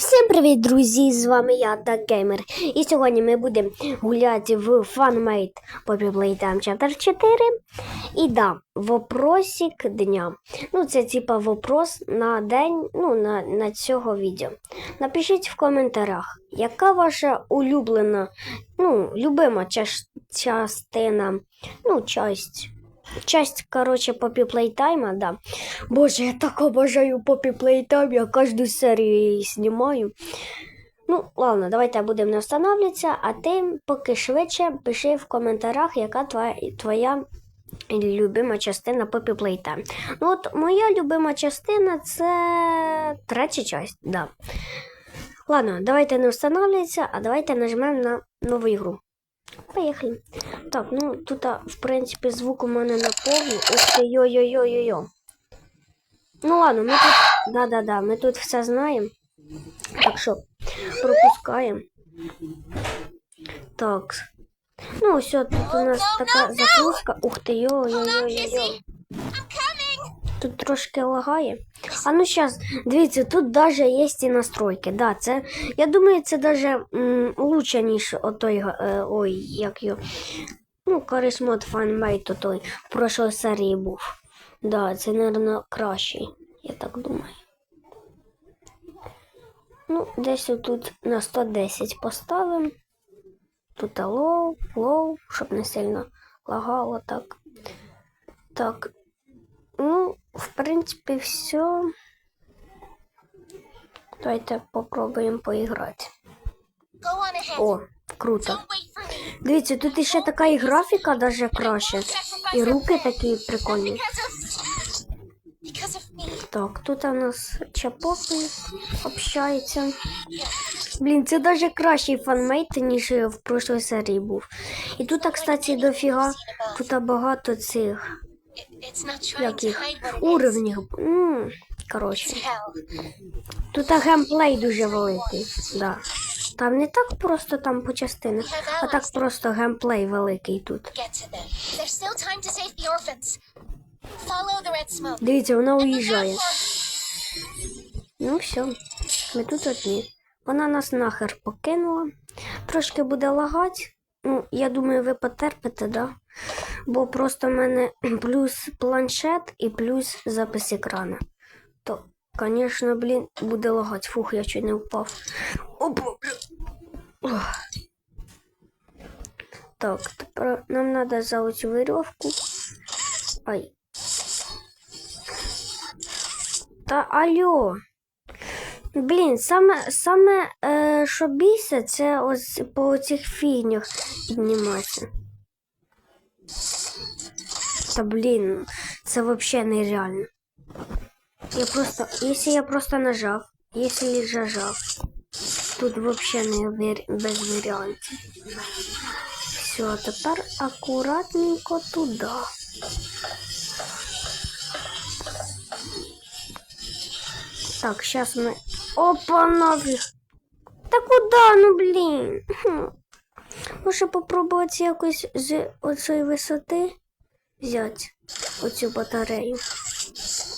Всім привіт, друзі! З вами я, Геймер. І сьогодні ми будемо гуляти в FunMate Poppy Playtime Chapter 4. І да, вопросик дня. Ну, це типа вопрос на день, ну, на, на цього відео. Напишіть в коментарях, яка ваша улюблена, ну, любима частина, ну, часть. Часть, короче, Poppy Playtime, да. Боже, я так обожаю Poppy Playtime, я кожну серію її знімаю. Ну, ладно, давайте будемо не встановлюватися, а ти поки швидше пиши в коментарях, яка твоя, твоя любима частина Poppy Playtime. Ну, от моя любима частина це третя часть, да. Ладно, давайте не встановлюватися, а давайте нажмемо на нову ігру. Поїхали. Так, ну тут, в принципі, звук у мене на повні. Ти, йо-йо-йо-йо-йо. Ну ладно, ми тут. Да-да-да, ми тут все знаємо. Так що, пропускаємо. Так. Ну, все, тут у нас така загрузка. Ух ти, йо-йо-йо-йо-йо. Тут трошки лагає. А ну зараз, дивіться, тут даже є і настройки. Да, це, я думаю, це м, лучше, ніж отой, е, ой, як його. Ну, Карисмод фанмейт той в прошлій серії був. Да, це, мабуть, кращий, я так думаю. Ну, десь тут на 110 поставимо. Тут лоу, лоу, щоб не сильно лагало так. Так. Ну, в принципі, все. Давайте попробуємо поіграти. О, круто. Дивіться, тут іще така і графіка даже краще. І руки такі прикольні. Так, тут у нас чапоки общаються. Блін, це даже кращий фанмейт, ніж в прошлій серії був. І тут, кстати, дофіга, тут багато цих Яких уровнів. Коротше. Тут геймплей дуже великий. Да. Там не так просто там по частинах, а так просто геймплей великий тут. Дивіться, вона уїжджає. Ну все, ми тут одні. Вона нас нахер покинула. Трошки буде лагати. Ну, я думаю, ви потерпите, да? Бо просто в мене плюс планшет і плюс запис екрана. То, звісно, блін, буде лагати. Фух, я чуть не впав. Опа. Ох. Так, тепер нам треба за оцю вирьовку. Ай. Та алло. Блін, саме, саме е, що бійся, це ось по цих фігнях підніматися. Та блін, це взагалі нереально. Я просто, якщо я просто нажав, якщо лише нажав, тут взагалі не без варіантів. Все, тепер акуратненько туди. Так, сейчас мы... Опа, нафиг. Та куда, ну блін? Хм. Може попробувати якось з оцієї висоти взяти оцю батарею.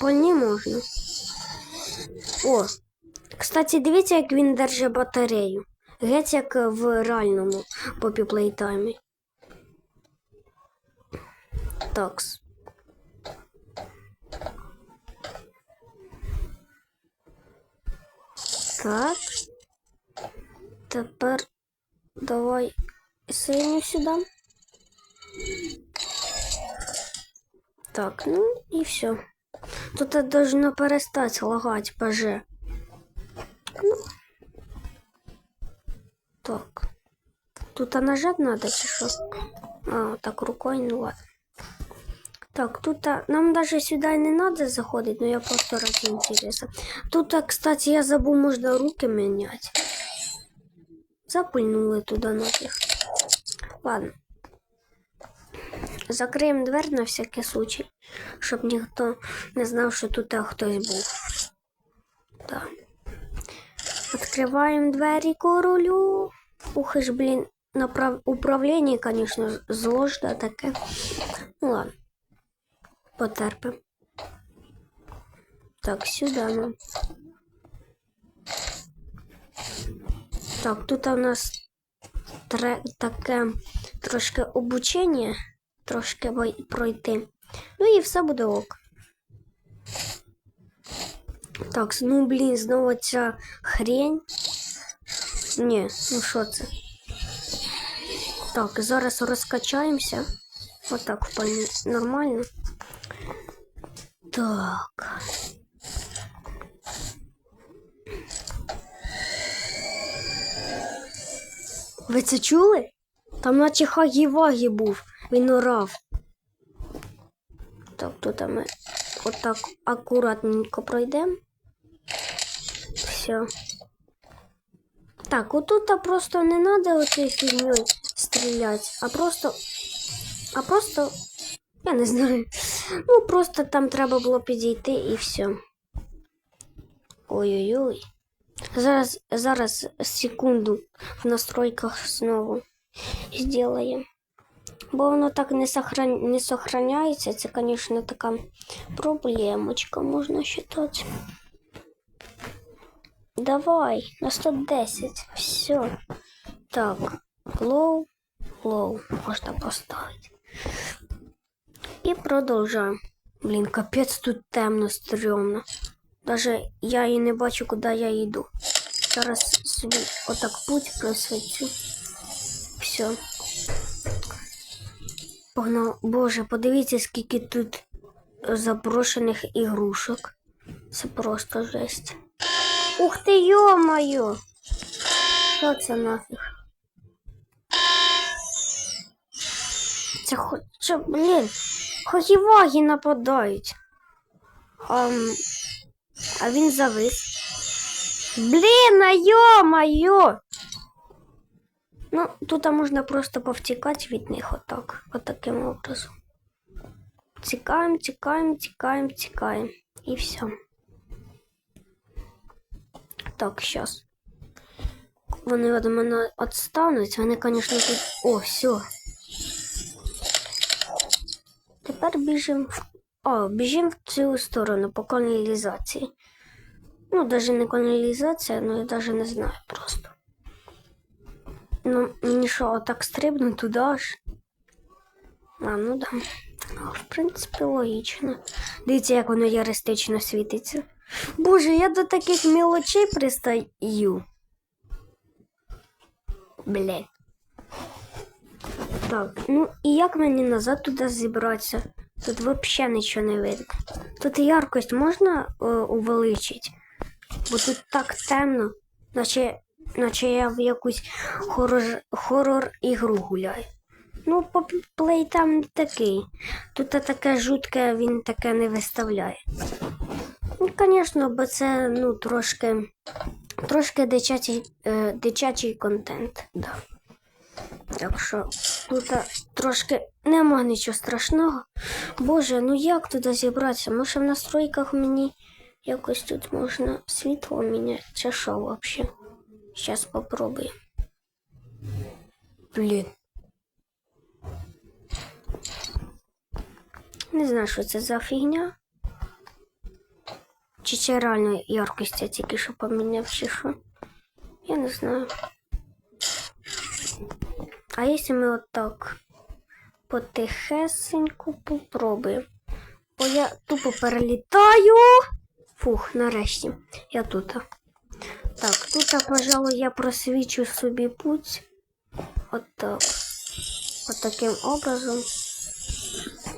По ній можна. О, кстати, дивіться, як він держить батарею. Геть як в реальному попі плейтаймі. Такс. Так. Тепер давай синю сюди. Так, ну і все. Тут должно перестати лагати ПЖ. Ну. Так. Тут а нажать надо чи що? А, так рукой, ну ладно. Так, тут а, нам даже сюда не надо заходить, но я просто ради интереса. Тут, а, кстати, я забыл, можно руки менять. Запульнули туда нафиг. Ладно. Закриємо двері на всякий случай, щоб ніхто не знав, що тут хтось був. Так. Відкриваємо двері королю. Ух ж, блін, направ... управління, звісно, зложне таке. Ну ладно. Потерпимо. Так, сюди нам. Так, тут у нас тре, таке трошки обучення, трошки пройти. Ну і все буде ок. Так, ну блін, знову ця хрень. Ні, ну що це? Так, зараз розкачаємося. Отак вполне нормально. Так. Ви це чули? Там наче Хагі-Вагі був, він орав. Так, тут ми отак акуратненько пройдемо. Все. Так, отут просто не треба оцією фігньою стріляти, а просто. А просто. Я не знаю. Ну, просто там треба було підійти і все. Ой-ой-ой. Зараз, зараз секунду в настройках знову сделаем. Бо воно так не, сохран... не сохраняється. Це, звісно, така проблемочка, можна вважати. Давай, на 110. Все. Так, лоу, лоу. Можна поставити. І продовжуємо. Блін, капець тут темно, стрьомно. Даже я і не бачу, куди я йду. Зараз собі отак путь просвічу. Все. Погнав. Боже, подивіться, скільки тут заброшених ігрушок. Це просто жесть. Ух ти, йо-моє! Що це нафіг? Це хоче, блін, хогіваги нападають. Ам, а він завис. Блін, а йо-моє! Ну, тут можна просто повтікати від них отак. Отаким образом. Тікаємо, тікаємо, тікаємо, тікаємо. І все. Так, щас. Вони від мене відстануть. Вони, звісно, тут. О, все. Тепер біжимо в. О, біжимо в цю сторону по каналізації. Ну, навіть не каналізація, ну я навіть не знаю просто. Ну, мені що, отак стрибну туди аж. А, ну да. Ну, в принципі, логічно. Дивіться, як воно яристично світиться. Боже, я до таких мелочей пристаю. Блять. Так, ну і як мені назад туди зібратися? Тут взагалі нічого не видно. Тут яркость можна е, увеличити? Бо тут так темно, наче, наче я в якусь хорор, хорор ігру гуляю. Ну, плей там такий. Тут таке жутке, він таке не виставляє. Ну, звісно, бо це ну, трошки, трошки дитячий, е, дитячий контент. Да. Так що тут трошки нема нічого страшного. Боже, ну як туди зібратися? Може в настройках мені якось тут можна світло міняти? Чи що взагалі? Зараз попробую. Блін. Не знаю, що це за фігня. Чи це реально яркость я тільки що поміняв, чи що? Я не знаю. А якщо ми отак потихесеньку попробуємо? Бо я тупо перелітаю. Фух, нарешті. Я тут. Так, тут, пожалуй, я просвічу собі путь. Отак. От таким образом.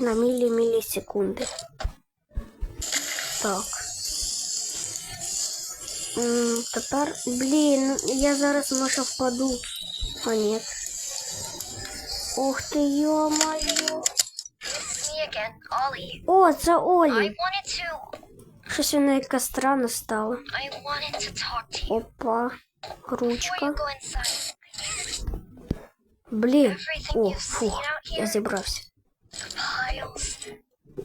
На мілі-мілісекунди. Так. М, Тепер, блін, я зараз може впаду. А ні. Ух ти, йо-моє. Me again, Ollie. О, це I Олі. Щось вона яка странно стала. Опа. Ручка. Блін. О, out я зібрався.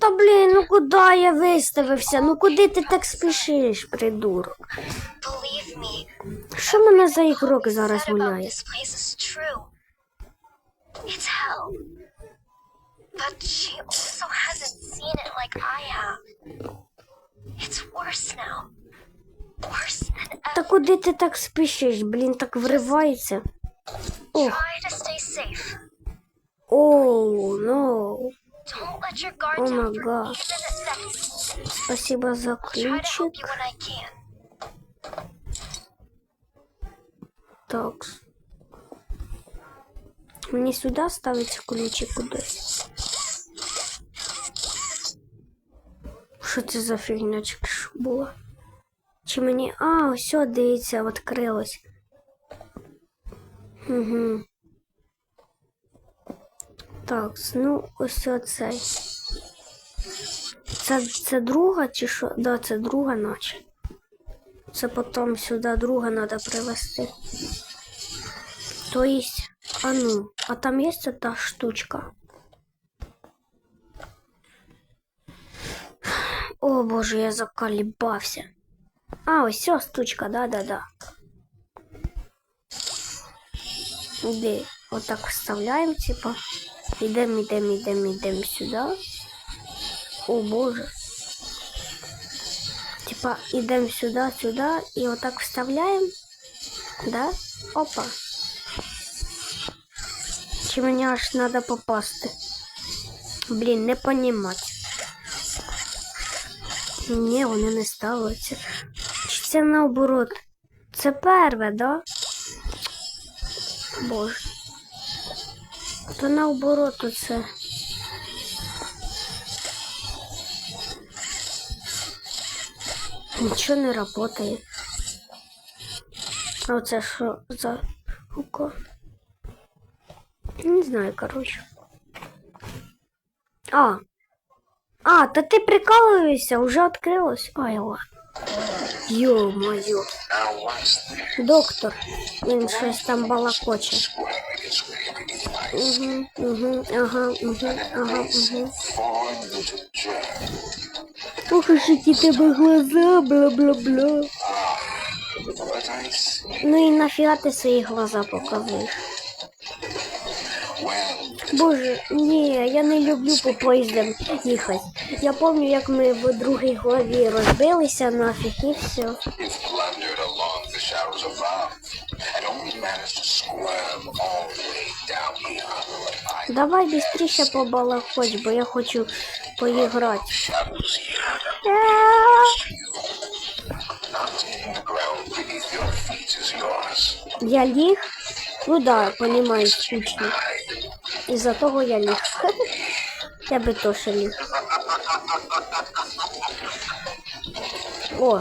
Та блін, ну куди я виставився? Ну куди ти так спішиш, придурок? Що мене за ігрок зараз гуляє? But she also hasn't seen it like I have. Та куди ти так спішиш? Блін, так вривається. Ох, Try to stay safe. оу, ну. Don't let your guard Oh down my for God. even a second. Що це за фігня була? Чи мені. А, ось, дивіться, відкрилось. Угу. Так, ну ось оцей. Це, це друга чи що? Да, це друга наче. Це потім сюди друга треба привезти. То есть, а ну, а там есть эта штучка? О боже, я заколебався. А, ось ця штучка, да-да-да. Де? Отак вставляємо, типа. Ідемо, ідемо, ідемо, ідемо сюди. О боже. Типа, ідемо сюди, сюди, і отак вставляємо. Да? Опа. Чи мені аж треба попасти? Блін, не понімати. Ні, вони не ставляться. Чи це наоборот? Це перве, да? Боже. То наоборот оце. Нічого не працює. А оце що за гуко? Не знаю, короче. А. А, та ти прикалуєшся, уже відкрилось. Ой, ладно. This. Доктор. Він щось там балакоче. Угу, угу, ага, угу, ага, угу. Ох, тебе глаза, бла-бла-бла. Ну і нафіга ти свої глаза показуєш? Боже, ні, я не люблю по поїздам їхати. Я пам'ятаю, як ми в другій главі розбилися нафіг і все. Давай швидше побалакать, бо я хочу поіграти. Я ліг. Ну да, понімаю, скучно. Із-за того я ліг. Я би теж ліг. О,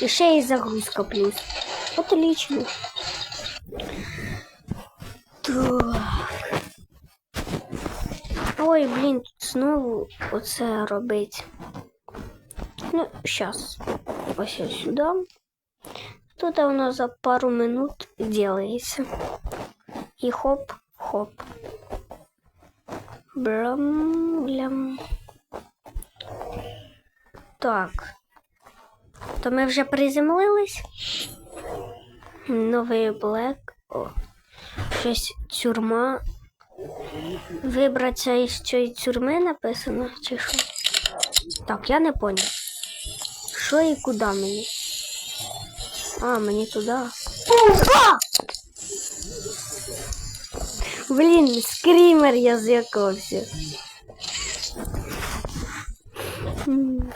і ще загрузка плюс. Отлично. Так. Ой, блін, тут знову оце робить. Ну, сейчас. Ось сюди. Тут воно за пару минут делается. І хоп, хоп. Брам, блям. Так. То ми вже приземлились. Новий блек. О. Щось тюрма. Вибратися із цієї тюрми написано, чи що? Так, я не поняв. Що і куди мені? А, мені туди. А! Блін, скрімер я з'якався. М.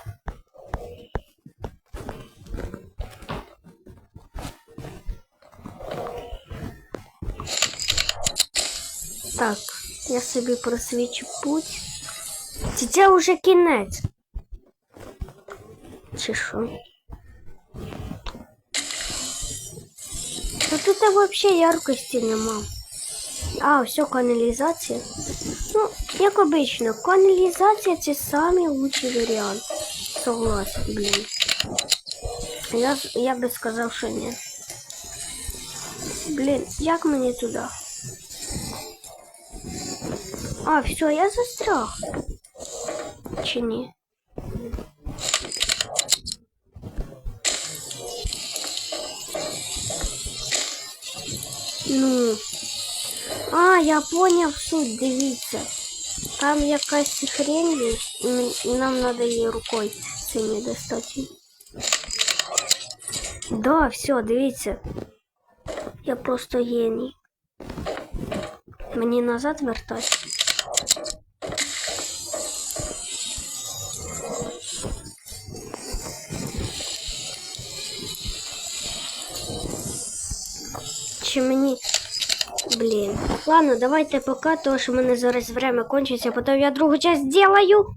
Так, я собі просвічу путь. Чи це вже кінець? Чи що? Та тут взагалі яркості нема. А, все, каналізація. Ну, як обично, каналізація це самий лучший варіант. Согласен, блін. Я, я би сказав, що ні. Блін, як мені туди? А, все, я застряг. Чи ні? Ну. А, я поняв суть, дивіться. Там якась хрень є, і м- і нам треба її рукою синьою достати. Да, все, дивіться. Я просто геній. Мені назад вертати. Чи мені. Ладно, давайте пока, тому що в мене зараз время кончиться, потім я другу часть зроблю.